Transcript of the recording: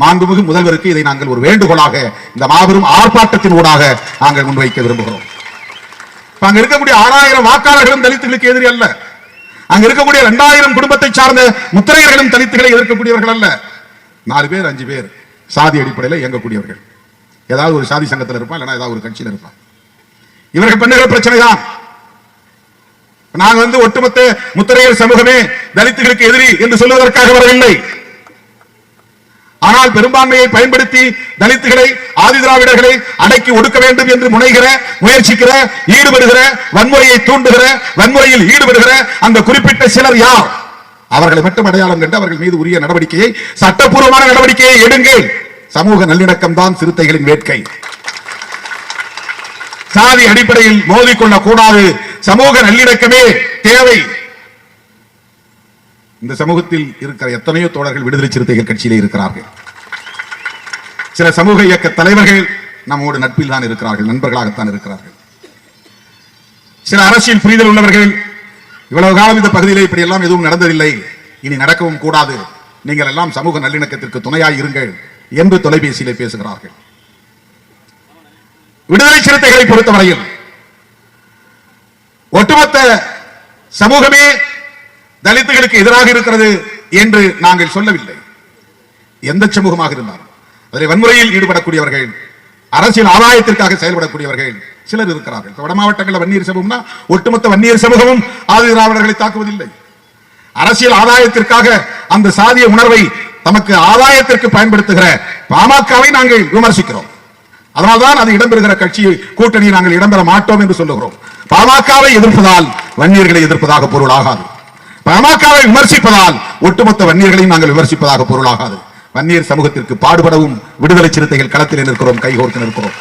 மாண்புமிகு முதல்வருக்கு இதை நாங்கள் ஒரு வேண்டுகோளாக இந்த மாபெரும் ஆர்ப்பாட்டத்தின் ஊடாக நாங்கள் முன்வைக்க விரும்புகிறோம். அங்க இருக்கக்கூடிய ஆறாயிரம் வாக்காளர்களும் தலித்துகளுக்கு எதிரி அல்ல. அங்க இருக்கக்கூடிய இரண்டாயிரம் குடும்பத்தை சார்ந்த முத்திரையர்களும் தலித்துகளை எதிர்க்கக்கூடியவர்கள் அல்ல. நாலு பேர் அஞ்சு பேர் சாதி அடிப்படையில் இயங்கக்கூடியவர்கள். ஏதாவது ஒரு சாதி சங்கத்தில் இருப்பான் இல்லைன்னா ஏதாவது ஒரு கட்சியில் இருப்பான். இவர்கள் பெண்ணுகள் பிரச்சனை தான். நாங்க வந்து ஒட்டுமொத்த முத்திரையர் சமூகமே தலித்துகளுக்கு எதிரி என்று சொல்வதற்காக வரவில்லை. ஆனால் பெரும்பான்மையை பயன்படுத்தி தலித்துகளை ஆதிதிராவிடர்களை அடக்கி ஒடுக்க வேண்டும் என்று முனைகிற முயற்சிக்கிற ஈடுபடுகிற வன்முறையை தூண்டுகிற வன்முறையில் ஈடுபடுகிற அந்த குறிப்பிட்ட சிலர் யார்? அவர்களை மட்டும் அடையாளம் கண்டு அவர்கள் மீது உரிய நடவடிக்கையை சட்டப்பூர்வமான நடவடிக்கையை எடுங்கள் சமூக நல்லிணக்கம் தான் சிறுத்தைகளின் வேட்கை. சாதி அடிப்படையில் மோதிக்கொள்ள கூடாது சமூக நல்லிணக்கமே தேவை. இந்த சமூகத்தில் இருக்கிற எத்தனையோ தோழர்கள் விடுதலை சிறுத்தைகள் கட்சியிலே இருக்கிறார்கள். சில சமூக இயக்க தலைவர்கள் நம்மோடு நட்பில் தான் இருக்கிறார்கள் நண்பர்களாகத்தான் இருக்கிறார்கள். சில அரசியல் புரிதல் உள்ளவர்கள் இவ்வளவு காலம் இந்த பகுதியிலே இப்படி எல்லாம் எதுவும் நடந்ததில்லை இனி நடக்கவும் கூடாது. நீங்கள் எல்லாம் சமூக நல்லிணக்கத்திற்கு துணையாய் இருங்கள் என்று தொலைபேசியிலே பேசுகிறார்கள். விடுதலை சிறுத்தைகளை பொறுத்தவரையில் ஒட்டுமொத்த சமூகமே தலித்துகளுக்கு எதிராக இருக்கிறது என்று நாங்கள் சொல்லவில்லை. எந்த சமூகமாக இருந்தாலும். அதில் வன்முறையில் ஈடுபடக்கூடியவர்கள் அரசியல் ஆதாயத்திற்காக செயல்படக்கூடியவர்கள் சிலர் இருக்கிறார்கள். வட மாவட்டங்களில் வன்னியர் சமூகம்னா ஒட்டுமொத்த வன்னியர் சமூகமும் ஆதி திராவிடர்களை தாக்குவதில்லை. அரசியல் ஆதாயத்திற்காக அந்த சாதிய உணர்வை தமக்கு ஆதாயத்திற்கு பயன்படுத்துகிற பாமகவை நாங்கள் விமர்சிக்கிறோம். அதனால்தான் அது இடம்பெறுகிற கட்சி கூட்டணியை நாங்கள் இடம்பெற மாட்டோம் என்று சொல்லுகிறோம். பாமகவை எதிர்ப்பதால் வன்னியர்களை எதிர்ப்பதாக பொருளாகாது. பாமகவை விமர்சிப்பதால் ஒட்டுமொத்த வன்னியர்களையும் நாங்கள் விமர்சிப்பதாக பொருளாகாது. வன்னியர் சமூகத்திற்கு பாடுபடவும் விடுதலை சிறுத்தைகள் களத்தில் நிற்கிறோம் கைகோர்த்து நிற்கிறோம்.